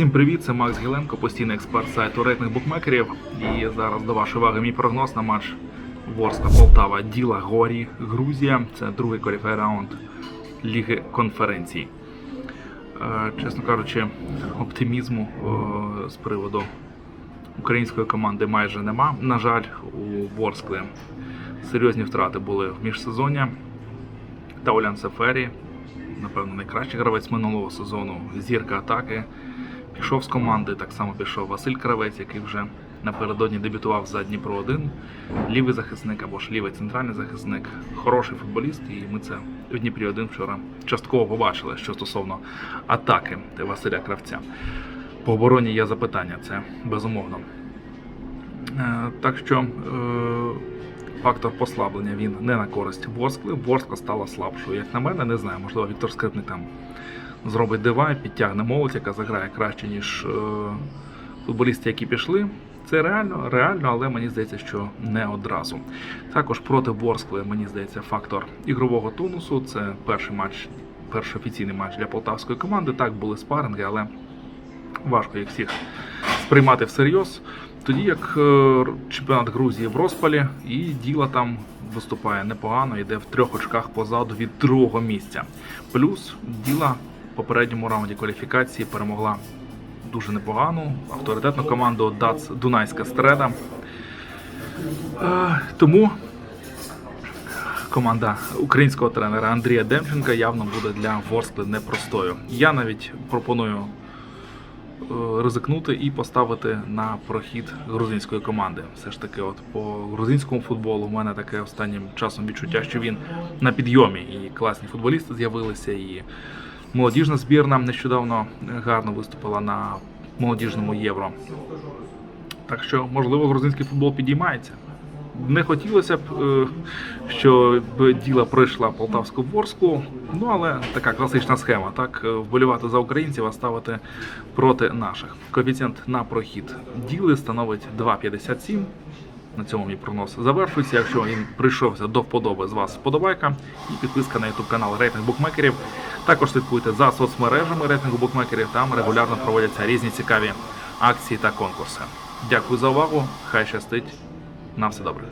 Всім привіт, це Макс Гіленко, постійний експерт сайту рейтинг букмекерів. І зараз до вашої уваги мій прогноз на матч Ворскла Полтава Діла Горі Грузія. Це другий коріфей раунд Ліги конференцій. Е, Чесно кажучи, оптимізму е, з приводу української команди майже нема. На жаль, у Ворскли серйозні втрати були в міжсезоння. Таулян Сефері, напевно, найкращий гравець минулого сезону, зірка атаки. Пішов з команди, так само пішов Василь Кравець, який вже напередодні дебютував за Дніпро 1 лівий захисник або ж лівий центральний захисник, хороший футболіст, і ми це в Дніпрі 1 вчора частково побачили, що стосовно атаки Василя Кравця. По обороні є запитання, це безумовно. Е, Так що е, фактор послаблення він не на користь Ворскли. Ворскла стала слабшою. Як на мене, не знаю, можливо, Віктор Скрипник там зробить дива, підтягне молодь, яка заграє краще, ніж е, футболісти, які пішли. Це реально, реально, але мені здається, що не одразу. Також проти Ворскли, мені здається, фактор ігрового тонусу. Це перший матч, перший офіційний матч для полтавської команди. Так, були спаринги, але важко їх всіх сприймати всерйоз. Тоді як е, чемпіонат Грузії в розпалі, і діла там виступає непогано, йде в трьох очках позаду від другого місця. Плюс діла попередньому раунді кваліфікації перемогла дуже непогану авторитетну команду Дац Дунайська Стреда. Е, Тому команда українського тренера Андрія Демченка явно буде для Ворскли непростою. Я навіть пропоную е, ризикнути і поставити на прохід грузинської команди. Все ж таки, от по грузинському футболу в мене таке останнім часом відчуття, що він на підйомі, і класні футболісти з'явилися, і молодіжна збірна нещодавно гарно виступила на молодіжному євро. Так що, можливо, грузинський футбол підіймається. Не хотілося б, е, щоб діла пройшла полтавську Ворску, ну але така класична схема, так е, вболівати за українців, а ставити проти наших. Коефіцієнт на прохід діли становить 2,57. На цьому мій прогноз завершується. Якщо він прийшовся до вподоби з вас вподобайка і підписка на YouTube канал Рейтинг Букмекерів. Також слідкуйте за соцмережами рейтингу букмекерів. Там регулярно проводяться різні цікаві акції та конкурси. Дякую за увагу. Хай щастить. На все добре.